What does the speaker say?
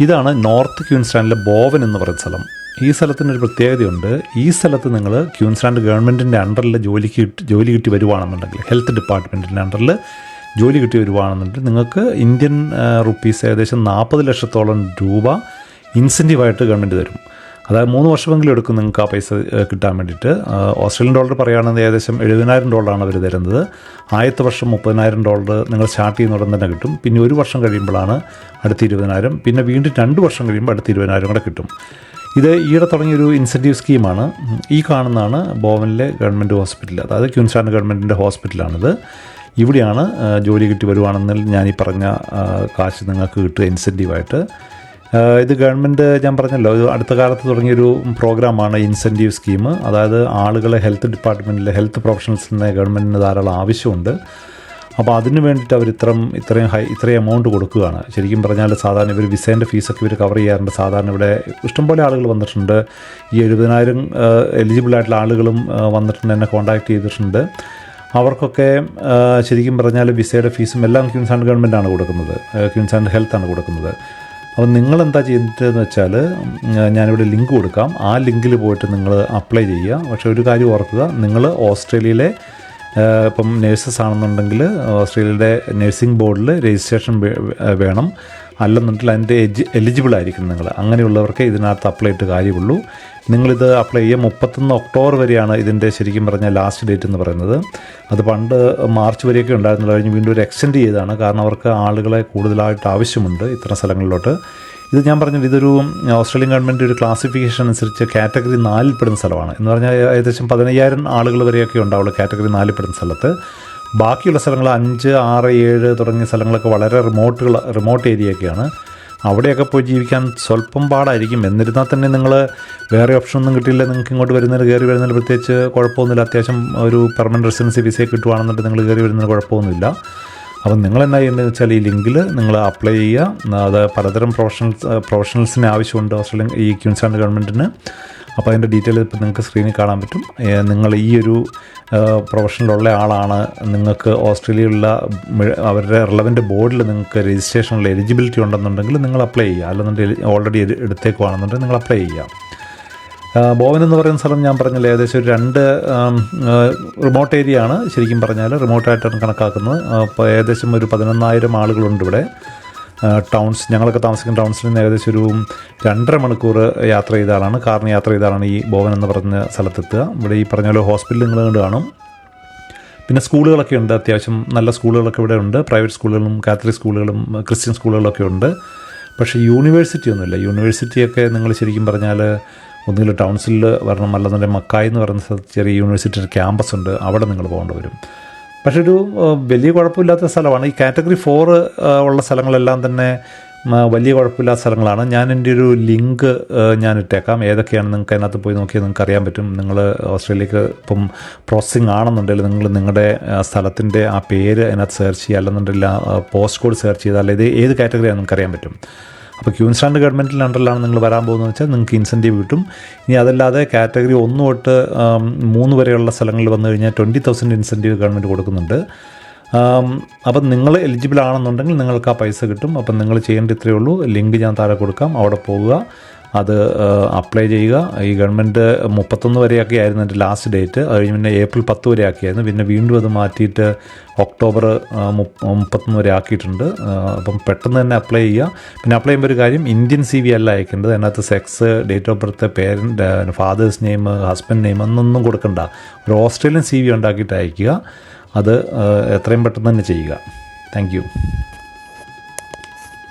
ഇതാണ് north ക്യൂൻസ്റ്റാൻഡിലെ Bowen എന്ന് പറയുന്ന സ്ഥലം. ഈ സ്ഥലത്തിന് ഒരു പ്രത്യേകതയുണ്ട്. ഈ സ്ഥലത്ത് നിങ്ങൾ ക്യൂൻസ്റ്റാൻഡ് ഗവൺമെന്റിന്റെ അണ്ടറിൽ ജോലിക്ക് ജോലി കിട്ടി വരുവാണെന്നുണ്ടെങ്കിൽ ഹെൽത്ത് ഡിപ്പാർട്ട്മെന്റിന്റെ അണ്ടറിൽ ജോലി കിട്ടി വരുവാണെന്നുണ്ടെങ്കിൽ നിങ്ങൾക്ക് ഇന്ത്യൻ റുപ്പീസ് ഏകദേശം നാൽപ്പത് ലക്ഷത്തോളം രൂപ ഇൻസെന്റീവായിട്ട് ഗവൺമെന്റ് തരും. അതായത് മൂന്ന് വർഷമെങ്കിലും എടുക്കും നിങ്ങൾക്ക് ആ പൈസ കിട്ടാൻ വേണ്ടിയിട്ട്. ഓസ്ട്രേലിയൻ ഡോളർ പറയുകയാണെങ്കിൽ ഏകദേശം എഴുപതിനായിരം ഡോളറാണ് അവർ തരുന്നത്. ആദ്യത്തെ വർഷം മുപ്പതിനായിരം ഡോളർ നിങ്ങൾ സ്റ്റാർട്ട് ചെയ്യുന്ന ഉടൻ തന്നെ കിട്ടും. പിന്നെ ഒരു വർഷം കഴിയുമ്പോഴാണ് അടുത്ത ഇരുപതിനായിരം. പിന്നെ വീണ്ടും രണ്ട് വർഷം കഴിയുമ്പോൾ അടുത്ത ഇരുപതിനായിരം കൂടെ കിട്ടും. ഇത് ഈയിടെ തുടങ്ങിയൊരു ഇൻസെന്റീവ് സ്കീമാണ് ഈ കാണുന്നതാണ് ബോവനിലെ ഗവൺമെന്റ് ഹോസ്പിറ്റൽ അതായത് ക്യൂൻസ്റ്റാൻ ഗവൺമെന്റിന്റെ ഹോസ്പിറ്റലാണിത്. ഇവിടെയാണ് ജോലി കിട്ടി വരുവാണെന്നിൽ ഞാൻ ഈ പറഞ്ഞ കാശ് നിങ്ങൾക്ക് കിട്ടുക ഇൻസെന്റീവായിട്ട് ഇത് ഗവൺമെന്റ് ഞാൻ പറഞ്ഞല്ലോ ഇത് അടുത്ത കാലത്ത് തുടങ്ങിയൊരു പ്രോഗ്രാമാണ് ഇൻസെന്റീവ് സ്കീം അതായത് ആളുകളെ ഹെൽത്ത് ഡിപ്പാർട്ട്മെന്റിലെ ഹെൽത്ത് പ്രൊഫഷണൽസിന് ഗവൺമെന്റിന് ധാരാളം ആവശ്യമുണ്ട്. അപ്പോൾ അതിന് വേണ്ടിയിട്ട് അവർ ഇത്രയും ഇത്രയും ഹൈ ഇത്രയും എമൗണ്ട് കൊടുക്കുകയാണ്. ശരിക്കും പറഞ്ഞാൽ സാധാരണ ഇവർ വിസേന്റെ ഫീസൊക്കെ ഇവർ കവർ ചെയ്യാറുണ്ട്. സാധാരണ ഇവിടെ ഇഷ്ടംപോലെ ആളുകൾ വന്നിട്ടുണ്ട്. ഈ എഴുപതിനായിരം എലിജിബിൾ ആയിട്ടുള്ള ആളുകളും വന്നിട്ടുണ്ട് എന്നെ കോൺടാക്ട് ചെയ്തിട്ടുണ്ട്. അവർക്കൊക്കെ ശരിക്കും പറഞ്ഞാൽ വിസയുടെ ഫീസും എല്ലാം ക്യൂൻസാൻഡ് ഗവൺമെന്റാണ് കൊടുക്കുന്നത്. ക്യൂൻസാൻഡ് ഹെൽത്താണ് കൊടുക്കുന്നത്. അപ്പം നിങ്ങൾ എന്താ ചെയ്യുന്നതെന്ന് വെച്ചാൽ ഞാനിവിടെ ലിങ്ക് കൊടുക്കാം. ആ ലിങ്കിൽ പോയിട്ട് നിങ്ങൾ അപ്ലൈ ചെയ്യുക. പക്ഷേ ഒരു കാര്യം ഓർക്കുക നിങ്ങൾ ഓസ്ട്രേലിയയിലെ ഇപ്പം നേഴ്സസ് ആണെന്നുണ്ടെങ്കിൽ ഓസ്ട്രേലിയയുടെ നഴ്സിംഗ് ബോർഡിൽ രജിസ്ട്രേഷൻ വേണം. അല്ലെന്നുണ്ടെങ്കിൽ അതിന്റെ എജി എലിജിബിൾ ആയിരിക്കും നിങ്ങൾ. അങ്ങനെയുള്ളവർക്ക് ഇതിനകത്ത് അപ്ലൈ ചെയ്തിട്ട് കാര്യമുള്ളൂ. നിങ്ങളിത് അപ്ലൈ ചെയ്യുക മുപ്പത്തൊന്ന് ഒക്ടോബർ വരെയാണ് ഇതിന്റെ ശരിക്കും പറഞ്ഞാൽ ലാസ്റ്റ് ഡേറ്റ് എന്ന് പറയുന്നത്. അത് പണ്ട് മാർച്ച് വരെയൊക്കെ ഉണ്ടായിരുന്നു കഴിഞ്ഞ് വീണ്ടും ഒരു എക്സ്റ്റെൻഡ് ചെയ്തതാണ്. കാരണം അവർക്ക് ആളുകളെ കൂടുതലായിട്ട് ആവശ്യമുണ്ട് ഇത്തരം സ്ഥലങ്ങളിലോട്ട്. ഇത് ഞാൻ പറഞ്ഞത് ഇതൊരു ഓസ്ട്രേലിയൻ ഗവൺമെന്റ് ഒരു ക്ലാസിഫിക്കേഷൻ അനുസരിച്ച് കാറ്റഗറി നാലിൽ പെടുന്ന സ്ഥലമാണ്. എന്ന് പറഞ്ഞാൽ ഏകദേശം പതിനയ്യായിരം ആളുകൾ വരെയൊക്കെ ഉണ്ടാവുള്ളൂ കാറ്റഗറി നാലിൽ പെടുന്ന സ്ഥലത്ത്. ബാക്കിയുള്ള സ്ഥലങ്ങൾ അഞ്ച് ആറ് ഏഴ് തുടങ്ങിയ സ്ഥലങ്ങളൊക്കെ വളരെ റിമോട്ടുകൾ റിമോട്ട് ഏരിയയൊക്കെയാണ്. അവിടെയൊക്കെ പോയി ജീവിക്കാൻ സ്വല്പം പാടായിരിക്കും. എന്നിരുന്നാൽ തന്നെ നിങ്ങൾ വേറെ ഓപ്ഷൻ ഒന്നും കിട്ടിയില്ല. നിങ്ങൾക്ക് ഇങ്ങോട്ട് വരുന്നതിന് കയറി വരുന്നതിൽ പ്രത്യേകിച്ച് കുഴപ്പമൊന്നുമില്ല. അത്യാവശ്യം ഒരു പെർമനന്റ് റെസിഡൻസി വിസയൊക്കെ കിട്ടുവാണെന്നുണ്ടെങ്കിൽ നിങ്ങൾ കയറി വരുന്നതിന് കുഴപ്പമൊന്നുമില്ല. അപ്പം നിങ്ങൾ എന്നാ ചെയ്യുന്നത് വെച്ചാൽ ഈ ലിങ്കിൽ നിങ്ങൾ അപ്ലൈ ചെയ്യുക. അത് പലതരം പ്രൊഫഷണൽസ് പ്രൊഫഷണൽസിന് ആവശ്യമുണ്ട്. ഓസ്ട്രേലിയൻ ഈ ക്യൂൻസ്ലാൻഡ് ഗവൺമെന്റിന് അപ്പോൾ അതിന്റെ ഡീറ്റെയിൽ ഇപ്പോൾ നിങ്ങൾക്ക് സ്ക്രീനിൽ കാണാൻ പറ്റും. നിങ്ങൾ ഈ ഒരു പ്രൊഫഷനിലുള്ള ആളാണ്. നിങ്ങൾക്ക് ഓസ്ട്രേലിയയിലുള്ള അവരുടെ റിലവന്റ് ബോർഡിൽ നിങ്ങൾക്ക് രജിസ്ട്രേഷനുള്ള എലിജിബിലിറ്റി ഉണ്ടെന്നുണ്ടെങ്കിൽ നിങ്ങൾ അപ്ലൈ ചെയ്യുക. അല്ലെന്നുണ്ടെങ്കിൽ ഓൾറെഡി എടുത്തേക്കുവാണെന്നുണ്ടെങ്കിൽ നിങ്ങൾ അപ്ലൈ ചെയ്യുക. ബോവൻ എന്ന് പറയുന്ന സ്ഥലം ഞാൻ പറഞ്ഞില്ല ഏകദേശം ഒരു രണ്ട് റിമോട്ട് ഏരിയ ആണ്. ശരിക്കും പറഞ്ഞാൽ റിമോട്ടായിട്ടാണ് കണക്കാക്കുന്നത്. അപ്പോൾ ഏകദേശം ഒരു പതിനൊന്നായിരം ആളുകളുണ്ട് ഇവിടെ. ടൗൺസ് ഞങ്ങളൊക്കെ താമസിക്കുന്ന ടൗൺസിൽ നിന്ന് ഏകദേശം ഒരു രണ്ടര മണിക്കൂർ യാത്ര ചെയ്ത ആളാണ്. കാറിന് യാത്ര ചെയ്ത ആളാണ് ഈ ഭവൻ എന്ന് പറഞ്ഞ സ്ഥലത്തെത്തുക. ഇവിടെ ഈ പറഞ്ഞ പോലെ ഹോസ്പിറ്റൽ നിങ്ങൾ കണ്ട് കാണും. പിന്നെ സ്കൂളുകളൊക്കെ ഉണ്ട്. അത്യാവശ്യം നല്ല സ്കൂളുകളൊക്കെ ഇവിടെ ഉണ്ട്. പ്രൈവറ്റ് സ്കൂളുകളും കാത്തലിക് സ്കൂളുകളും ക്രിസ്ത്യൻ സ്കൂളുകളൊക്കെ ഉണ്ട്. പക്ഷേ യൂണിവേഴ്സിറ്റി ഒന്നുമില്ല. യൂണിവേഴ്സിറ്റിയൊക്കെ നിങ്ങൾ ശരിക്കും പറഞ്ഞാൽ ഒന്നുകിൽ ടൗൺസിൽ വരണം. അല്ലെന്നുണ്ടെങ്കിൽ മക്കായി എന്ന് പറയുന്ന ചെറിയ യൂണിവേഴ്സിറ്റിയുടെ ക്യാമ്പസ് ഉണ്ട്. അവിടെ നിങ്ങൾ പോകേണ്ടി വരും. പക്ഷേ ഒരു വലിയ കുഴപ്പമില്ലാത്ത സ്ഥലമാണ്. ഈ കാറ്റഗറി ഫോർ ഉള്ള സ്ഥലങ്ങളെല്ലാം തന്നെ വലിയ കുഴപ്പമില്ലാത്ത സ്ഥലങ്ങളാണ്. ഞാൻ എന്റെ ഒരു ലിങ്ക് ഞാൻ ഇട്ടേക്കാം. ഏതൊക്കെയാണ് നിങ്ങൾക്ക് അതിനകത്ത് പോയി നോക്കിയാൽ നിങ്ങൾക്ക് അറിയാൻ പറ്റും. നിങ്ങൾ ഓസ്ട്രേലിയക്ക് ഇപ്പം പ്രോസസ്സിങ് ആണെന്നുണ്ടെങ്കിൽ നിങ്ങൾ നിങ്ങളുടെ സ്ഥലത്തിന്റെ ആ പേര് അതിനകത്ത് സെർച്ച് ചെയ്യുക. അല്ലെന്നുണ്ടെങ്കിൽ പോസ്റ്റ് കോഡ് സെർച്ച് ചെയ്താൽ ഇത് ഏത് കാറ്റഗറിയാണെന്ന് നിങ്ങൾക്ക് അറിയാൻ പറ്റും. അപ്പോൾ ക്യൂൻസ്റ്റാൻഡ് ഗവൺമെന്റിന്റെ അണ്ടറിലാണ് നിങ്ങൾ വരാൻ പോകുന്നത് വെച്ചാൽ നിങ്ങൾക്ക് ഇൻസെന്റീവ് കിട്ടും. ഇനി അതല്ലാതെ കാറ്റഗറി ഒന്ന് തൊട്ട് മൂന്ന് വരെയുള്ള സ്ഥലങ്ങളിൽ വന്നു കഴിഞ്ഞാൽ ട്വന്റി തൗസൻഡ് ഇൻസെന്റീവ് ഗവൺമെന്റ് കൊടുക്കുന്നുണ്ട്. അപ്പം നിങ്ങൾ എലിജിബിൾ ആണെന്നുണ്ടെങ്കിൽ നിങ്ങൾക്ക് ആ പൈസ കിട്ടും. അപ്പം നിങ്ങൾ ചെയ്യേണ്ട ഇത്രയേ ഉള്ളൂ. ലിങ്ക് ഞാൻ താഴെ കൊടുക്കാം. അവിടെ പോവുക. അത് അപ്ലൈ ചെയ്യുക. ഈ ഗവൺമെന്റ് മുപ്പത്തൊന്ന് വരെയൊക്കെ ആയിരുന്നു എന്റെ ലാസ്റ്റ് ഡേറ്റ്. അത് കഴിഞ്ഞ് പിന്നെ ഏപ്രിൽ പത്ത് വരെ ആക്കിയായിരുന്നു പിന്നെ വീണ്ടും അത് മാറ്റിയിട്ട് ഒക്ടോബർ മുപ്പത്തൊന്ന് വരെ ആക്കിയിട്ടുണ്ട്. അപ്പം പെട്ടെന്ന് തന്നെ അപ്ലൈ ചെയ്യുക. പിന്നെ അപ്ലൈ ചെയ്യുമ്പോൾ ഒരു കാര്യം ഇന്ത്യൻ സി വി അല്ല അയക്കേണ്ടത്. അതിനകത്ത് sex date of birth parent father's name husband name എന്നൊന്നും കൊടുക്കണ്ട. ഒരു ഓസ്ട്രേലിയൻ സി വി ഉണ്ടാക്കിയിട്ട് അയക്കുക. അത് എത്രയും പെട്ടെന്ന് തന്നെ ചെയ്യുക. താങ്ക്